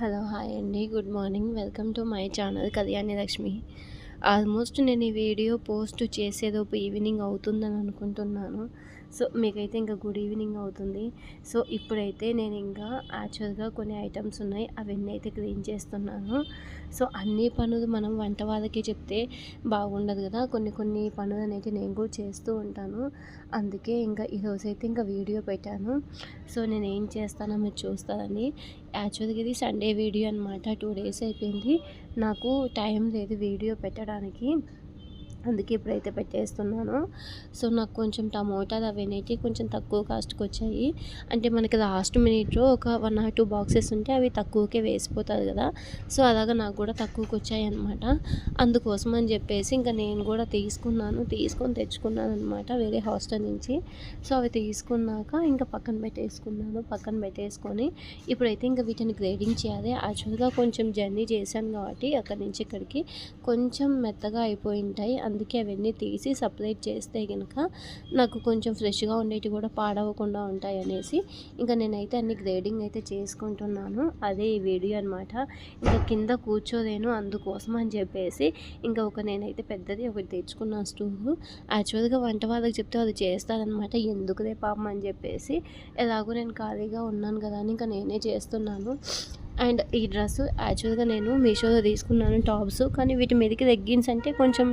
Hello hi అండి. Good morning. Welcome to my channel Kalyani Lakshmi. Almost నేను ఈ video post చేసేదోపు evening అవుతుందని అనుకుంటున్నాను. సో మీకైతే ఇంకా గుడ్ ఈవినింగ్ అవుతుంది. సో ఇప్పుడైతే నేను ఇంకా యాక్చువల్గా కొన్ని ఐటమ్స్ ఉన్నాయి. అవన్నీ అయితే క్లీన్ చేస్తున్నాను. సో అన్ని పనులు మనం వంట వాళ్ళకి చెప్తే బాగుండదు కదా. కొన్ని కొన్ని పనులు అనేది నేను కూడా చేస్తూ ఉంటాను. అందుకే ఇంకా ఈరోజు అయితే ఇంకా వీడియో పెట్టాను. సో నేను ఏం చేస్తానో మీరు చూస్తారని. యాక్చువల్గా ఇది సండే వీడియో అనమాట టూ డేస్ అయిపోయింది. నాకు టైం లేదు వీడియో పెట్టడానికి. అందుకే ఇప్పుడైతే పెట్టేస్తున్నాను. సో నాకు కొంచెం టమోటాలు అవన్నీ కొంచెం తక్కువ కాస్ట్కి వచ్చాయి. అంటే మనకి లాస్ట్ మినిట్లో ఒక వన్ ఆర్ టూ బాక్సెస్ ఉంటే అవి తక్కువకే వేసిపోతుంది కదా. సో అలాగా నాకు కూడా తక్కువకి వచ్చాయి అనమాట అందుకోసం అని చెప్పేసి ఇంకా నేను కూడా తీసుకున్నాను. తీసుకొని తెచ్చుకున్నాను అనమాట వేరే హాస్టల్ నుంచి. సో అవి తీసుకున్నాక ఇంకా పక్కన పెట్టేసుకున్నాను. పక్కన పెట్టేసుకొని ఇప్పుడైతే ఇంకా వీటిని గ్రేడింగ్ చేయాలి. యాక్చువల్గా కొంచెం జర్నీ చేశాను కాబట్టి అక్కడి నుంచి ఇక్కడికి కొంచెం మెత్తగా అయిపోయి ఉంటాయి. అందుకే అవన్నీ తీసి సపరేట్ చేస్తే కనుక నాకు కొంచెం ఫ్రెష్గా ఉండేవి కూడా పాడవకుండా ఉంటాయి అనేసి. ఇంకా నేనైతే అన్ని గ్రేడింగ్ అయితే చేసుకుంటున్నాను. అదే ఈ వీడియో అనమాట ఇంకా కింద కూర్చోలేను అందుకోసం అని చెప్పేసి ఇంకా ఒక నేనైతే పెద్దది ఒకటి తెచ్చుకున్నాను స్టూవ్ యాక్చువల్గా వంట వాళ్ళకి చెప్తే అది చేస్తారనమాట ఎందుకుదే పాపం అని చెప్పేసి. ఎలాగో నేను ఖాళీగా ఉన్నాను కదా అని ఇంకా నేనే చేస్తున్నాను. అండ్ ఈ డ్రెస్ యాక్చువల్గా నేను మీషోలో తీసుకున్నాను టాప్స్ కానీ వీటి మీదకి లెగ్గిన్స్ అంటే కొంచెం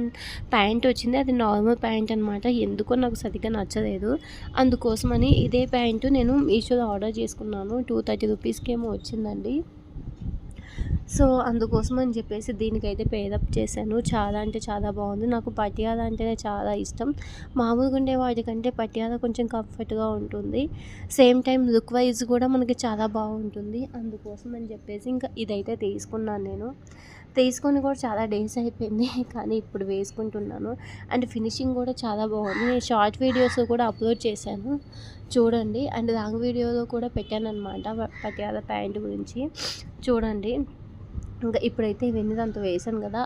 ప్యాంట్ వచ్చింది. అది నార్మల్ ప్యాంట్ అనమాట ఎందుకో నాకు సరిగ్గా నచ్చలేదు. అందుకోసమని ఇదే ప్యాంటు నేను మీషోలో ఆర్డర్ చేసుకున్నాను. టూ థర్టీ రూపీస్కి ఏమో వచ్చిందండి. సో అందుకోసం అని చెప్పేసి దీనికైతే పేదప్ చేశాను. చాలా అంటే చాలా బాగుంది. నాకు పటియాల అంటేనే చాలా ఇష్టం. మామూలుగా ఉండే వాటికంటే పటియాల కొంచెం కంఫర్ట్గా ఉంటుంది. సేమ్ టైం లుక్ వైజ్ కూడా మనకి చాలా బాగుంటుంది. అందుకోసం అని చెప్పేసి ఇంకా ఇదైతే తీసుకున్నాను నేను. తీసుకొని కూడా చాలా డేస్ అయిపోయింది. కానీ ఇప్పుడు వేసుకుంటున్నాను. అండ్ ఫినిషింగ్ కూడా చాలా బాగుంది. నేను షార్ట్ వీడియోస్ కూడా అప్లోడ్ చేశాను. చూడండి. అండ్ లాంగ్ వీడియోలో కూడా పెట్టాను అనమాట పటియాల ప్యాంట్ గురించి. చూడండి. ఇంకా ఇప్పుడైతే ఇవన్నీ దాంతో వేసాను కదా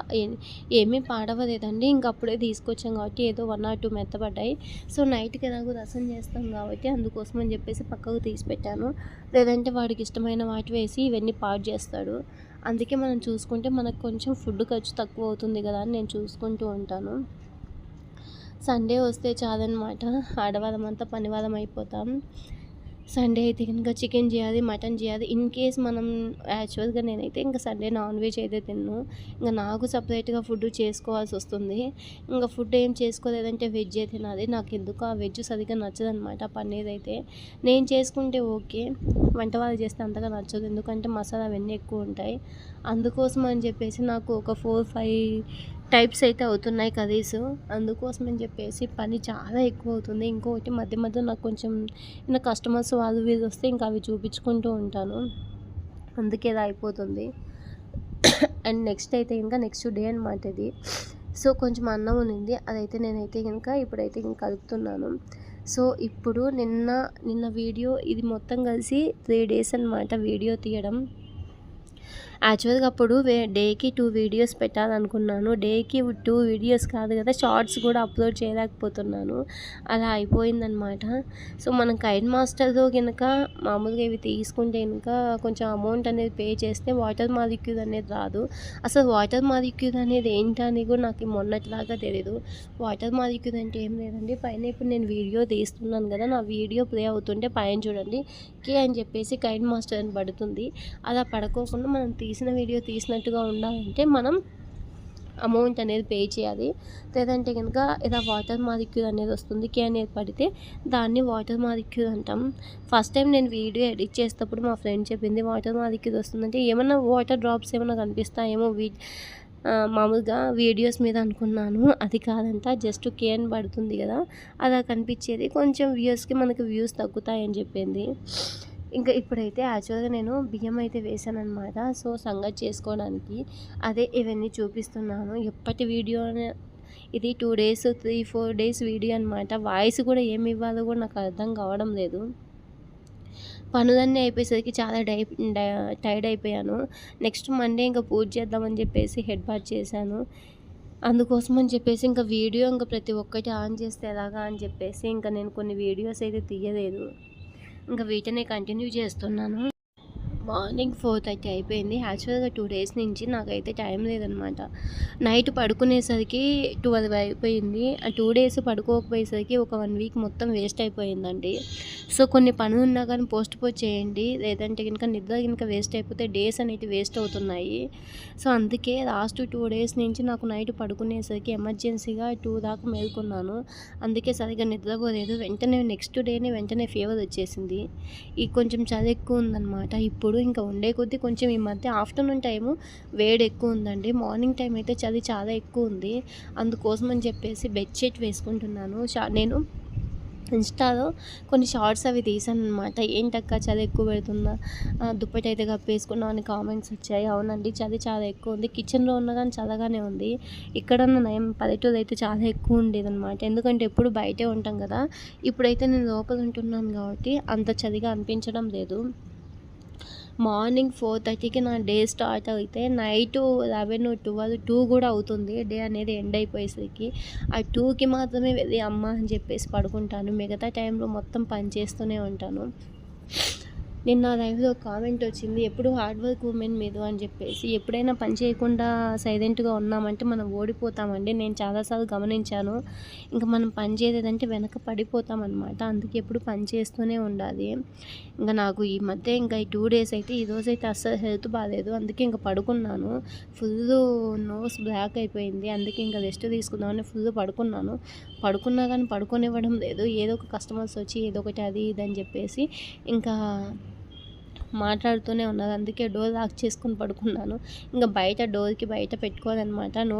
ఏమీ పాడవలేదండి. ఇంక అప్పుడే తీసుకొచ్చాం కాబట్టి ఏదో వన్ ఆర్ టూ మెత్తబడ్డాయి. సో నైట్కి ఎలాగో రసం చేస్తాం కాబట్టి అందుకోసం అని చెప్పేసి పక్కకు తీసి పెట్టాను. లేదంటే వాడికి ఇష్టమైన వాటి వేసి ఇవన్నీ పాడు చేస్తాడు. అందుకే మనం చూసుకుంటే మనకు కొంచెం ఫుడ్ ఖర్చు తక్కువ అవుతుంది కదా అని నేను చూసుకుంటూ ఉంటాను. సండే వస్తే చాలన్నమాట. ఆడవాళ్ళమంతా పనివాళ్ళం అయిపోతాం. సండే అయితే కనుక చికెన్ చేయాలి మటన్ చేయాలి. ఇన్ కేస్ మనం యాక్చువల్గా నేనైతే ఇంకా సండే నాన్ వెజ్ అయితే తిన్ను. ఇంకా నాకు సపరేట్గా ఫుడ్ చేసుకోవాల్సి వస్తుంది. ఇంకా ఫుడ్ ఏం చేసుకోలేదంటే వెజ్ అయితే తినాలి. నాకు ఎందుకు ఆ వెజ్ సరిగ్గా నచ్చదనమాట పన్నీర్ అయితే. నేను చేసుకుంటే ఓకే. వంట వాళ్ళు చేస్తే అంతగా నచ్చదు. ఎందుకంటే మసాలా అవన్నీ ఎక్కువ ఉంటాయి. అందుకోసం అని చెప్పేసి నాకు ఒక ఫోర్ ఫైవ్ టైప్స్ అయితే అవుతున్నాయి కర్రీస్ అందుకోసం అని చెప్పేసి పని చాలా ఎక్కువ అవుతుంది ఇంకొకటి మధ్య మధ్య నాకు కొంచెం ఇంకా కస్టమర్స్ వాళ్ళు వీళ్ళు వస్తే ఇంకా అవి చూపించుకుంటూ ఉంటాను. అందుకే ఇది అయిపోతుంది. అండ్ నెక్స్ట్ అయితే ఇంకా నెక్స్ట్ డే అనమాట ఇది. సో కొంచెం అన్నం ఉన్నింది. అదైతే నేనైతే కనుక ఇప్పుడైతే ఇంక కలుపుతున్నాను. సో ఇప్పుడు నిన్న నిన్న వీడియో ఇది మొత్తం కలిసి త్రీ డేస్ అనమాట వీడియో తీయడం. యాక్చువల్గా అప్పుడు వే డేకి టూ వీడియోస్ పెట్టాలనుకున్నాను. డేకి టూ వీడియోస్ కాదు కదా షార్ట్స్ కూడా అప్లోడ్ చేయలేకపోతున్నాను. అలా అయిపోయిందనమాట సో మనం కైట్ మాస్టర్లో కనుక మామూలుగా ఇవి తీసుకుంటే కనుక కొంచెం అమౌంట్ అనేది పే చేస్తే వాటర్ మాలిక్యూల్ అనేది రాదు. అసలు వాటర్ మాలిక్యూల్ అనేది ఏంటని కూడా నాకు మొన్నట్లాగా తెలియదు వాటర్ మాలిక్యూల్ అంటే ఏం లేదండి. పైన ఇప్పుడు నేను వీడియో తీస్తున్నాను కదా నా వీడియో ప్లే అవుతుంటే పైన చూడండి. కే అని చెప్పేసి కైట్ మాస్టర్ అని పడుతుంది. అలా పడుకోకుండా మనం తీసిన వీడియో తీసినట్టుగా ఉండాలంటే మనం అమౌంట్ అనేది పే చేయాలి. లేదంటే కనుక ఇలా వాటర్ మాలిక్యూల్ అనేది వస్తుంది కే అనేది పడితే దాన్ని వాటర్ మాలిక్యూల్ అంటాం. ఫస్ట్ టైం నేను వీడియో ఎడిట్ చేసేటప్పుడు మా ఫ్రెండ్ చెప్పింది వాటర్ మాలిక్యూల్ వస్తుందంటే ఏమన్నా వాటర్ డ్రాప్స్ ఏమైనా కనిపిస్తాయేమో వీ మామూలుగా వీడియోస్ మీద అనుకున్నాను. అది కాదంట జస్ట్ కేన్ పడుతుంది కదా అలా కనిపించేది. కొంచెం వ్యూస్కి మనకు వ్యూస్ తగ్గుతాయని చెప్పింది. ఇంకా ఇప్పుడైతే యాక్చువల్గా నేను బియ్యం అయితే వేసాను అనమాట సో సంగతి చేసుకోవడానికి అదే ఇవన్నీ చూపిస్తున్నాను. ఎప్పటి వీడియో ఇది two days three four days video అనమాట వాయిస్ కూడా ఏమి ఇవ్వాలో కూడా నాకు అర్థం కావడం లేదు. పనులన్నీ అయిపోయేసరికి చాలా డై టైర్డ్ అయిపోయాను. నెక్స్ట్ మండే ఇంకా పూజ చేద్దామని చెప్పేసి హెడ్ బాత్ చేశాను. అందుకోసం అని చెప్పేసి ఇంకా వీడియో ఇంకా ప్రతి ఒక్కటి ఆన్ చేస్తే ఎలాగా అని చెప్పేసి ఇంకా నేను కొన్ని వీడియోస్ అయితే తీయలేదు. ఇంకా వీటిని కంటిన్యూ చేస్తున్నాను. మార్నింగ్ ఫోర్ థర్టీ అయిపోయింది. యాక్చువల్గా టూ డేస్ నుంచి నాకైతే టైం లేదనమాట. నైట్ పడుకునేసరికి ట్వెల్వ్ అయిపోయింది. ఆ టూ డేస్ పడుకోకపోయేసరికి ఒక వన్ వీక్ మొత్తం వేస్ట్ అయిపోయిందండి. సో కొన్ని పనులు ఉన్నా కానీ పోస్ట్ పోస్ట్ చేయండి. లేదంటే కనుక నిద్ర కనుక వేస్ట్ అయిపోతే డేస్ అనేవి వేస్ట్ అవుతున్నాయి. సో అందుకే లాస్ట్ టూ డేస్ నుంచి నాకు నైట్ పడుకునేసరికి ఎమర్జెన్సీగా టూ దాకా మేల్కొన్నాను. అందుకే సరిగ్గా నిద్రపోలేదు. వెంటనే నెక్స్ట్ డేనే వెంటనే ఫీవర్ వచ్చేసింది. ఈ కొంచెం చలి ఎక్కువ ఉందన్నమాట ఇప్పుడు ఇప్పుడు ఇంకా ఉండే కొద్దీ కొంచెం ఈ మధ్య ఆఫ్టర్నూన్ టైము వేడి ఎక్కువ ఉందండి. మార్నింగ్ టైం అయితే చలి చాలా ఎక్కువ ఉంది. అందుకోసం అని చెప్పేసి బెడ్షీట్ వేసుకుంటున్నాను. షా నేను ఇన్స్టాలో కొన్ని షార్ట్స్ అవి తీసాను అనమాట ఏంటక్క చలి ఎక్కువ పెడుతుందా? దుప్పటి అయితే కప్పేసుకున్నాం అని కామెంట్స్ వచ్చాయి. అవునండి చలి చాలా ఎక్కువ ఉంది. కిచెన్లో ఉన్న కానీ చల్లగానే ఉంది. ఇక్కడ నయం పల్లెటూరు అయితే చాలా ఎక్కువ ఉండేది అనమాట ఎందుకంటే ఎప్పుడు బయటే ఉంటాం కదా. ఇప్పుడైతే నేను లోపల ఉంటున్నాను కాబట్టి అంత చలిగా అనిపించడం లేదు. మార్నింగ్ ఫోర్ థర్టీకి నా డే స్టార్ట్ అయితే నైట్ లెవెన్ ట్వెల్వ్ టూ కూడా అవుతుంది. డే అనేది ఎండ్ అయిపోయేసరికి ఆ టూకి మాత్రమే వెళ్ళి అమ్మ అని చెప్పేసి పడుకుంటాను. మిగతా టైంలో మొత్తం పని చేస్తూనే ఉంటాను. నేను నా లైఫ్లో కామెంట్ వచ్చింది ఎప్పుడు హార్డ్ వర్క్ ఉమెన్ మీద అని చెప్పేసి. ఎప్పుడైనా పని చేయకుండా సైలెంట్గా ఉన్నామంటే మనం ఓడిపోతామండి. నేను చాలాసార్లు గమనించాను. ఇంకా మనం పని చేయలేదంటే వెనక పడిపోతాం అనమాట అందుకే ఎప్పుడు పని చేస్తూనే ఉండాలి. ఇంకా నాకు ఈ మధ్య ఇంకా ఈ టూ డేస్ అయితే ఈ రోజు అయితే అస్సలు హెల్త్ బాగాలేదు అందుకే ఇంకా పడుకున్నాను. ఫుల్ నోస్ బ్లాక్ అయిపోయింది. అందుకే ఇంకా రెస్ట్ తీసుకుందామని ఫుల్ పడుకున్నాను. పడుకున్నా కానీ పడుకోనివ్వడం లేదు. ఏదో ఒక కస్టమర్స్ వచ్చి ఏదో ఒకటి అది ఇది అని చెప్పేసి ఇంకా మాట్లాడుతూనే ఉన్నది అందుకే డోర్ లాక్ చేసుకుని పడుకున్నాను. ఇంకా బయట డోర్కి బయట పెట్టుకోవాలన్నమాట. నో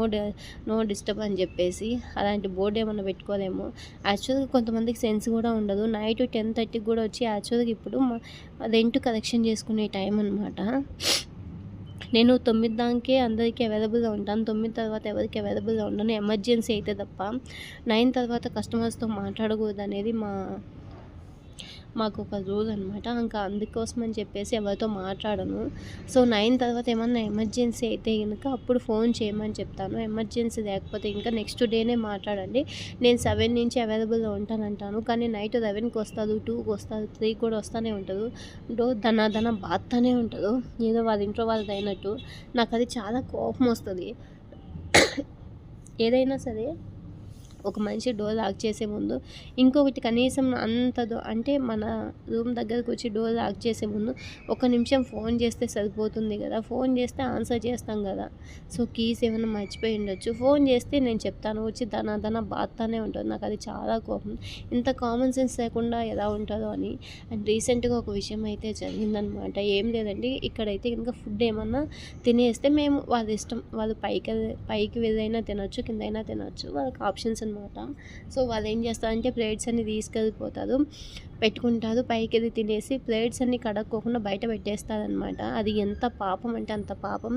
నో డిస్టర్బ్ అని చెప్పేసి అలాంటి బోర్డు ఏమన్నా పెట్టుకోలేము. యాక్చువల్గా కొంతమందికి సెన్స్ కూడా ఉండదు. నైట్ టెన్ థర్టీకి కూడా వచ్చి యాక్చువల్గా ఇప్పుడు రెంట్ కలెక్షన్ చేసుకునే టైం అనమాట నేను తొమ్మిది దానికే అందరికీ అవైలబుల్గా ఉంటాను. తొమ్మిది తర్వాత ఎవరికి అవైలబుల్గా ఉండను. ఎమర్జెన్సీ అయితే తప్ప నైన్ తర్వాత కస్టమర్స్తో మాట్లాడకూడదు అనేది మా మాకు ఒక రూల్ అనమాట ఇంకా అందుకోసం అని చెప్పేసి ఎవరితో మాట్లాడను. సో నైన్ తర్వాత ఏమన్నా ఎమర్జెన్సీ అయితే కనుక అప్పుడు ఫోన్ చేయమని చెప్తాను. ఎమర్జెన్సీ లేకపోతే ఇంకా నెక్స్ట్ డేనే మాట్లాడండి. నేను సెవెన్ నుంచి అవైలబుల్లో ఉంటానంటాను. కానీ నైట్ లెవెన్కి వస్తుంది టూకి వస్తుంది త్రీ కూడా వస్తూనే ఉంటుంది. డో ధన ధన బాత్తనే ఉంటుంది. ఏదో వాళ్ళ ఇంట్లో వాళ్ళది అయినట్టు. నాకు అది చాలా కోపం వస్తుంది ఏదైనా సరే ఒక మనిషి డోర్ లాక్ చేసే ముందు ఇంకొకటి కనీసం అంత అంటే మన రూమ్ దగ్గరకు వచ్చి డోర్ లాక్ చేసే ముందు ఒక నిమిషం ఫోన్ చేస్తే సరిపోతుంది కదా. ఫోన్ చేస్తే ఆన్సర్ చేస్తాం కదా. సో కీస్ ఏమైనా మర్చిపోయి ఉండొచ్చు. ఫోన్ చేస్తే నేను చెప్తాను. వచ్చి దన దన బాత్తానే ఉంటుంది. నాకు అది చాలా కోపం. ఇంత కామన్ సెన్స్ లేకుండా ఎలా ఉంటుందో అని. అండ్ రీసెంట్గా ఒక విషయం అయితే జరిగిందనమాట. ఏం లేదండి. ఇక్కడైతే కనుక ఫుడ్ ఏమన్నా తినేస్తే మేము వాళ్ళ ఇష్టం వాళ్ళు పైకి పైకి వెళ్ళైనా తినొచ్చు కిందైనా తినొచ్చు. వాళ్ళకి ఆప్షన్స్ అనమాట. సో వాళ్ళు ఏం చేస్తారంటే ప్లేట్స్ అన్ని తీసుకెళ్ళిపోతారు. పెట్టుకుంటారు. పైకి వెళ్ళి తినేసి ప్లేట్స్ అన్ని కడక్కోకుండా బయట పెట్టేస్తారనమాట అది ఎంత పాపం అంటే అంత పాపం.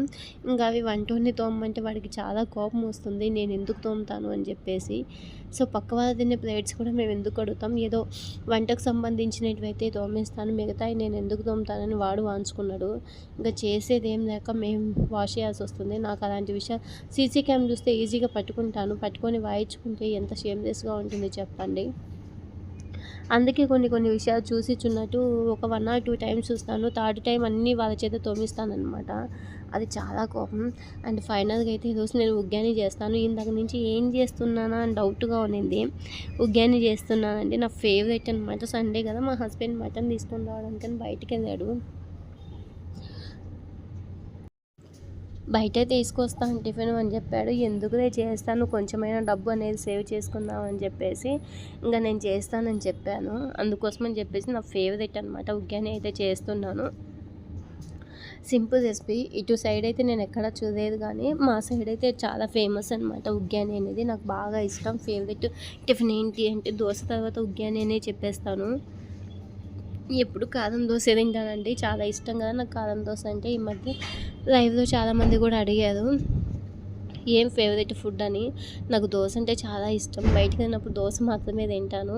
ఇంకా అవి వంటోని తోమంటే వాడికి చాలా కోపం వస్తుంది. నేను ఎందుకు తోముతాను అని చెప్పేసి. సో పక్క వాళ్ళ తినే ప్లేట్స్ కూడా మేము ఎందుకు అడుగుతాం? ఏదో వంటకు సంబంధించినవి అయితే తోమేస్తాను. మిగతాయి నేను ఎందుకు తోముతానని వాడు వాంచుకున్నాడు. ఇంకా చేసేది ఏం లేక మేము వాష్ చేయాల్సి వస్తుంది. నాకు అలాంటి విషయం సీసీ క్యామ్ చూస్తే ఈజీగా పట్టుకుంటాను. పట్టుకొని వాయించుకుంటే ఎంత షేమ్లెస్గా ఉంటుంది చెప్పండి. అందుకే కొన్ని కొన్ని విషయాలు చూసి చున్నట్టు ఒక వన్ ఆర్ టూ టైమ్స్ చూస్తాను. థర్డ్ టైం అన్నీ వాళ్ళ చేత తోమిస్తానమాట అది చాలా కోపం. అండ్ ఫైనల్గా అయితే ఈరోజు నేను ఉగ్గాని చేస్తాను. ఇందాక నుంచి ఏం చేస్తున్నానా అని డౌట్గా ఉన్నింది. ఉగ్గాని చేస్తున్నానండి నా ఫేవరెట్ అనమాట సండే కదా మా హస్బెండ్ మటన్ తీసుకొని రావడానికి బయటికి వెళ్ళాడు బయట తీసుకొస్తాను టిఫిన్ అని చెప్పాడు. ఎందుకులే చేస్తాను? కొంచెమైనా డబ్బు అనేది సేవ్ చేసుకుందాం అని చెప్పేసి ఇంకా నేను చేస్తానని చెప్పాను. అందుకోసమని చెప్పేసి నా ఫేవరెట్ అనమాట ఉగ్గాని అయితే చేస్తున్నాను. Simple recipe. ఇటు సైడ్ అయితే నేను ఎక్కడ చూడలేదు కానీ మా సైడ్ అయితే చాలా ఫేమస్ అనమాట ఉగ్గాని అనేది. నాకు బాగా ఇష్టం. ఫేవరెట్ టిఫిన్ ఏంటి అంటే దోశ తర్వాత ఉగ్గాని అనే చెప్పేస్తాను. ఎప్పుడు కారం దోశ తింటానండి చాలా ఇష్టం కదా. నాకు కారం దోశ అంటే ఈ మధ్య లైవ్లో చాలామంది కూడా అడిగారు ఏం ఫేవరెట్ ఫుడ్ అని? నాకు దోశ అంటే చాలా ఇష్టం. బయటికి వెళ్ళినప్పుడు దోశ మాత్రమే తింటాను.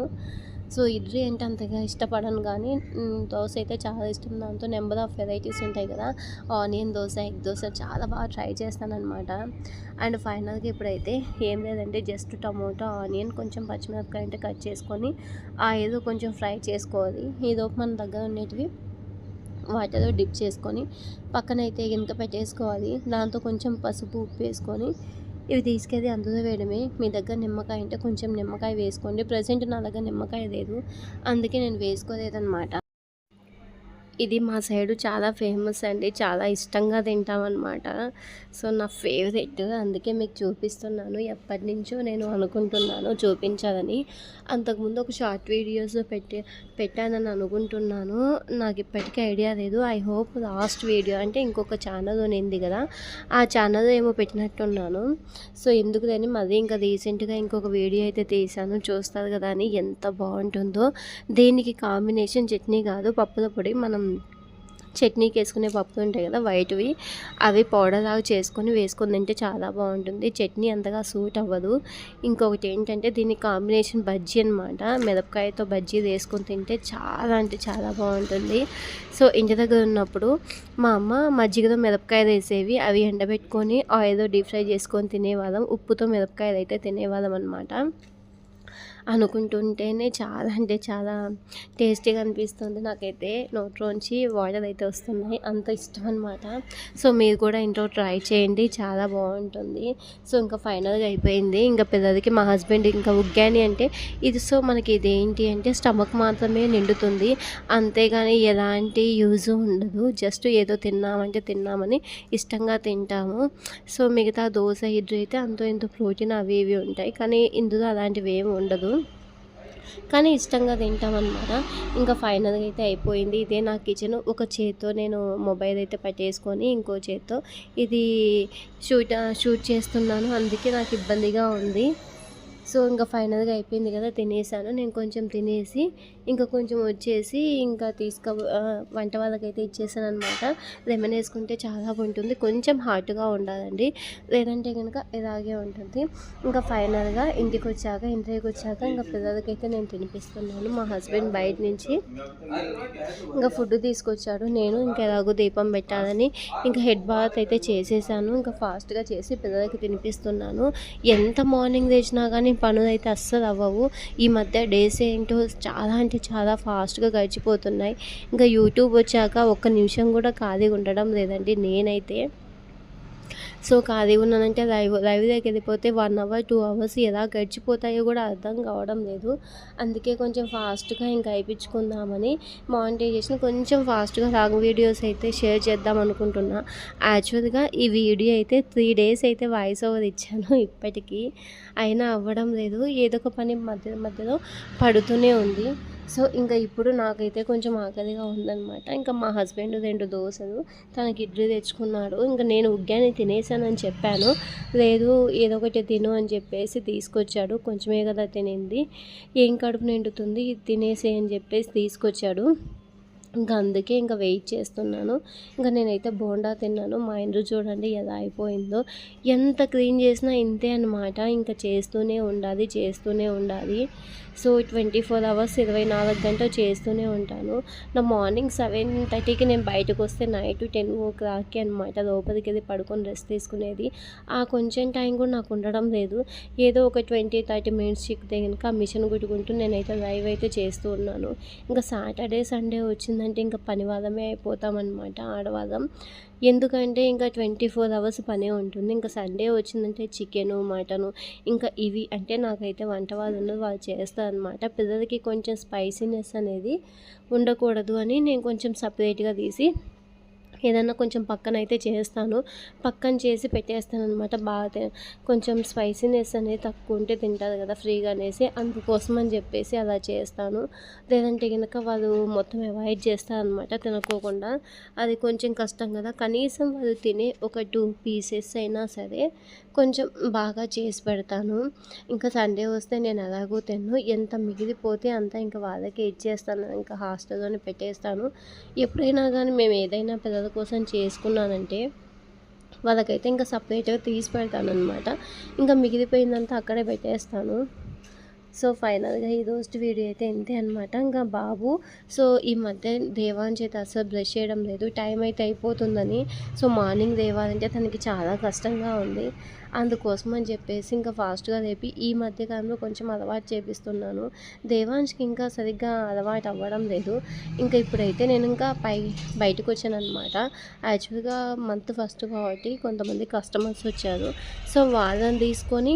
సో ఇడ్లీ అంటే అంతగా ఇష్టపడను కానీ దోశ అయితే చాలా ఇష్టం. దాంతో నెంబర్ ఆఫ్ వెరైటీస్ ఉంటాయి కదా. ఆనియన్ దోశ ఎగ్ దోశ చాలా బాగా ట్రై చేస్తానమాట అండ్ ఫైనల్గా ఇప్పుడైతే ఏం లేదంటే జస్ట్ టమోటో ఆనియన్ కొంచెం పచ్చిమిరపకాయ అంటే కట్ చేసుకొని ఆ ఏదో కొంచెం ఫ్రై చేసుకోవాలి. ఏదో మన దగ్గర ఉండేటివి వాటర్లో డిప్ చేసుకొని పక్కన అయితే గినక పెట్టేసుకోవాలి. దాంతో కొంచెం పసుపు ఉప్పు వేసుకొని ఇవి తీసుకెళ్ళి అందులో వేయడమే. మీ దగ్గర నిమ్మకాయ అంటే కొంచెం నిమ్మకాయ వేసుకోండి. ప్రజెంట్ నా దగ్గర నిమ్మకాయ లేదు. అందుకే నేను వేసుకోలేదన్నమాట. ఇది మా సైడు చాలా ఫేమస్ అండి. చాలా ఇష్టంగా తింటామన్నమాట. సో నా ఫేవరెట్. అందుకే మీకు చూపిస్తున్నాను. ఎప్పటి నుంచో నేను అనుకుంటున్నాను చూపించాలని. అంతకుముందు ఒక షార్ట్ వీడియోస్ పెట్టి పెట్టానని అనుకుంటున్నాను. నాకు ఇప్పటికీ ఐడియా లేదు. ఐ హోప్ లాస్ట్ వీడియో అంటే ఇంకొక ఛానల్ ఉంది కదా. ఆ ఛానల్ ఏమో పెట్టినట్టున్నాను. సో ఎందుకు దాన్ని మళ్ళీ ఇంకా రీసెంట్గా ఇంకొక వీడియో అయితే తీసాను చూస్తారు కదా అని ఎంత బాగుంటుందో. దీనికి కాంబినేషన్ చట్నీ కాదు పప్పుల పొడి. మనం చట్నీకి వేసుకునే పప్పులు ఉంటాయి కదా వైట్వి. అవి పౌడర్ లాగా చేసుకొని వేసుకొని తింటే చాలా బాగుంటుంది. చట్నీ అంతగా సూట్ అవ్వదు. ఇంకొకటి ఏంటంటే దీని కాంబినేషన్ బజ్జీ అనమాట మిరపకాయతో బజ్జీ వేసుకొని తింటే చాలా అంటే చాలా బాగుంటుంది. సో ఇంటి దగ్గర ఉన్నప్పుడు మా అమ్మ మజ్జిగతో మిరపకాయలు వేసేవి. అవి ఎండబెట్టుకొని ఆయిల్ డీప్ ఫ్రై చేసుకొని తినేవాళ్ళం. ఉప్పుతో మిరపకాయలు అయితే తినేవాళ్ళం అనమాట అనుకుంటుంటేనే చాలా అంటే చాలా టేస్టీగా అనిపిస్తుంది. నాకైతే నోట్లోంచి వాటర్ అయితే వస్తున్నాయి. అంత ఇష్టం అనమాట సో మీరు కూడా ఇంట్లో ట్రై చేయండి. చాలా బాగుంటుంది. సో ఇంకా ఫైనల్గా అయిపోయింది. ఇంకా పిల్లలకి మా హస్బెండ్ ఇంకా ఉగ్గాని అంటే ఇది సో మనకి ఇదేంటి అంటే స్టమక్ మాత్రమే నిండుతుంది. అంతేగాని ఎలాంటి యూజ్ ఉండదు. జస్ట్ ఏదో తిన్నామంటే తిన్నామని ఇష్టంగా తింటాము. సో మిగతా దోశ ఇడ్లీ అయితే అంతో ఇంత ప్రోటీన్ అవి ఇవి ఉంటాయి. కానీ ఇందులో అలాంటివి ఏమి ఉండదు. కానీ ఇష్టంగా తింటామన్నమాట ఇంకా ఫైనల్గా అయితే అయిపోయింది. ఇదే నా కిచెన్. ఒక చేత్తో నేను మొబైల్ అయితే పట్టేసుకొని ఇంకో చేత్తో ఇది షూట్ షూట్ చేస్తున్నాను. అందుకే నాకు ఇబ్బందిగా ఉంది. సో ఇంకా ఫైనల్గా అయిపోయింది కదా తినేసాను. నేను కొంచెం తినేసి ఇంకా కొంచెం వచ్చేసి ఇంకా తీసుక వంట వాళ్ళకైతే ఇచ్చేసాను అనమాట లెమన్ వేసుకుంటే చాలా బాగుంటుంది. కొంచెం హాట్గా ఉండాలండి. లేదంటే కనుక ఇలాగే ఉంటుంది. ఇంకా ఫైనల్గా ఇంటికి వచ్చాక ఇంటికి వచ్చాక ఇంకా పిల్లలకైతే నేను తినిపిస్తున్నాను. మా హస్బెండ్ బయట నుంచి ఇంకా ఫుడ్ తీసుకొచ్చాడు. నేను ఇంకా ఎలాగో దీపం పెట్టాలని ఇంకా హెడ్ బాత్ అయితే చేసేసాను. ఇంకా ఫాస్ట్గా చేసి పిల్లలకి తినిపిస్తున్నాను. ఎంత మార్నింగ్ తెచ్చినా కానీ పనులు అయితే అస్సలు అవ్వవు ఈ మధ్య డేస్ ఏంటో చాలా అంటే చాలా ఫాస్ట్గా గడిచిపోతున్నాయి. ఇంకా యూట్యూబ్ వచ్చాక ఒక్క నిమిషం కూడా ఖాళీగా ఉండడం లేదండి నేనైతే. సో ఖాళీగా ఉన్నానంటే లైవ్ లైవ్ దగ్గరికి వెళ్ళిపోతే వన్ అవర్ టూ అవర్స్ ఎలా గడిచిపోతాయో కూడా అర్థం కావడం లేదు. అందుకే కొంచెం ఫాస్ట్గా ఇంకా అయిపించుకుందామని మానిటైజేషన్ కొంచెం ఫాస్ట్గా లాంగ్ వీడియోస్ అయితే షేర్ చేద్దాం అనుకుంటున్నా. యాక్చువల్గా ఈ వీడియో అయితే త్రీ డేస్ అయితే వాయిస్ ఓవర్ ఇచ్చాను ఇప్పటికీ. అయినా అవ్వడం లేదు. ఏదో ఒక పని మధ్య మధ్యలో పడుతూనే ఉంది. సో ఇంకా ఇప్పుడు నాకైతే కొంచెం ఆకలిగా ఉందనమాట ఇంకా మా హస్బెండ్ రెండు దోశలు తనకి ఇడ్లీ తెచ్చుకున్నాడు. ఇంకా నేను ఉగ్గాని తినేసానని చెప్పాను. లేదు ఏదో ఒకటి తిను అని చెప్పేసి తీసుకొచ్చాడు. కొంచెమే కదా తినింది. ఏం కడుపు నిండుతుంది? తినేసే అని చెప్పేసి తీసుకొచ్చాడు. ఇంకా అందుకే ఇంకా వెయిట్ చేస్తున్నాను. ఇంకా నేనైతే బోండా తిన్నాను. మా ఇంట్లో చూడండి ఎలా అయిపోయిందో. ఎంత క్లీన్ చేసినా ఇంతే అనమాట ఇంకా చేస్తూనే ఉండాలి చేస్తూనే ఉండాలి. సో ట్వంటీ ఫోర్ అవర్స్ ఇరవై నాలుగు గంటలు చేస్తూనే ఉంటాను. నా మార్నింగ్ సెవెన్ థర్టీకి నేను బయటకు వస్తే నైట్ టెన్ ఓ క్లాక్కి అనమాట లోపలికి వెళ్ళి పడుకొని రెస్ట్ తీసుకునేది. ఆ కొంచెం టైం కూడా నాకు ఉండడం లేదు. ఏదో ఒక ట్వంటీ థర్టీ మినిట్స్ చిక్కితే కనుక మిషన్ కుట్టుకుంటూ నేనైతే లైవ్ అయితే చేస్తూ ఉన్నాను. ఇంకా సాటర్డే సండే వచ్చిందంటే ఇంకా పని వాళ్ళమే అయిపోతామన్నమాట ఆడవాదం ఎందుకంటే ఇంకా ట్వంటీ ఫోర్ అవర్స్ పనే ఉంటుంది. ఇంకా సండే వచ్చిందంటే చికెను మటను ఇంకా ఇవి అంటే నాకైతే వంట వాళ్ళు ఉన్నది వాళ్ళు చేస్తారనమాట పిల్లలకి కొంచెం స్పైసీనెస్ అనేది ఉండకూడదు అని నేను కొంచెం సపరేట్గా తీసి ఏదన్నా కొంచెం పక్కన అయితే చేస్తాను. పక్కన చేసి పెట్టేస్తాను అనమాట బాగా కొంచెం స్పైసీనెస్ అనేది తక్కువ ఉంటే తింటుంది కదా ఫ్రీగా అనేసి అందుకోసం అని చెప్పేసి అలా చేస్తాను. లేదంటే కనుక వాళ్ళు మొత్తం అవాయిడ్ చేస్తారనమాట తినకోకుండా. అది కొంచెం కష్టం కదా. కనీసం వాళ్ళు తినే ఒక టూ పీసెస్ అయినా సరే కొంచెం బాగా చేసి పెడతాను. ఇంకా సండే వస్తే నేను ఎలాగో తిన్ను. ఎంత మిగిలిపోతే అంత ఇంకా వాళ్ళకి ఇచ్చేస్తాను. ఇంకా హాస్టల్లోనే పెట్టేస్తాను. ఎప్పుడైనా కానీ మేము ఏదైనా పిల్లల కోసం చేసుకున్నానంటే వాళ్ళకైతే ఇంకా సపరేట్గా తీసి పెడతాను అనమాట ఇంకా మిగిలిపోయిందంతా అక్కడే పెట్టేస్తాను. సో ఫైనల్గా ఈ రోజు వీడియో అయితే ఇంతే అనమాట ఇంకా బాబు సో ఈ మధ్య దేవాన్ చేత అసలు బ్రష్ చేయడం లేదు టైం అయితే అయిపోతుందని. సో మార్నింగ్ దేవాలంటే తనకి చాలా కష్టంగా ఉంది. అందుకోసం అని చెప్పేసి ఇంకా ఫాస్ట్గా లేపి ఈ మధ్య కాలంలో కొంచెం అలవాటు చేపిస్తున్నాను. దేవాంశ్కి ఇంకా సరిగ్గా అలవాటు అవ్వడం లేదు. ఇంకా ఇప్పుడైతే నేను ఇంకా పై బయటకు వచ్చాను అనమాట యాక్చువల్గా మంత్ ఫస్ట్ కాబట్టి కొంతమంది కస్టమర్స్ వచ్చారు. సో వాళ్ళని తీసుకొని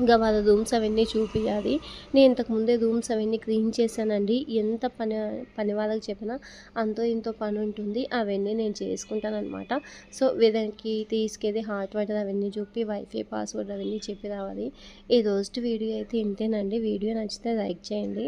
ఇంకా వాళ్ళ రూమ్స్ అవన్నీ చూపించాలి నేను ఇంతకుముందే రూమ్స్ అవన్నీ క్లీన్ చేశానండి. ఎంత పని పని వాళ్ళకి చెప్పినా అంతో ఇంతో పని ఉంటుంది. అవన్నీ నేను చేసుకుంటానమాట సో వీళ్ళకి తీసుకెళ్ళి హాట్ వాటర్ అవన్నీ చూపి వైఫై పాస్వర్డ్ అవన్నీ చెప్పి రావాలి. ఈ రోజు వీడియో అయితే ఇంతేనండి. వీడియో నచ్చితే లైక్ చేయండి.